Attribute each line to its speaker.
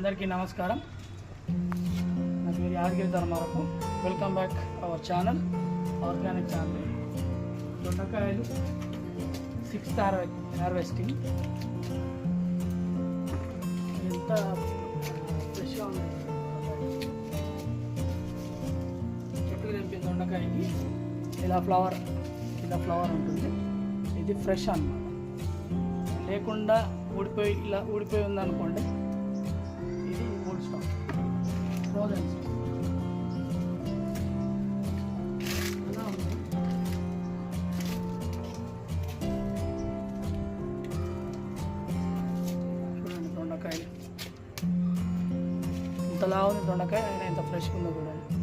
Speaker 1: అందరికీ నమస్కారం. నా పేరు Yadagiri ధర్మారకు welcome back our channel organic channel దొండకాయలు సిక్స్త్ హార్వె హార్వెస్టింగ్ ఎంత ఫ్రెష్గా ఉంది. చెట్టుకు తెంపిన దొండకాయకి ఇలా ఫ్లవర్ ఇలా ఫ్లవర్ ఉంటుంది. ఇది ఫ్రెష్ అన్నమాట. లేకుండా ఊడిపోయి ఇలా ఊడిపోయి ఉందనుకోండి దొండకాయలు ఇంతలా ఉంది దొండకాయ అయినా ఎంత ఫ్రెష్గా ఉందో చూడండి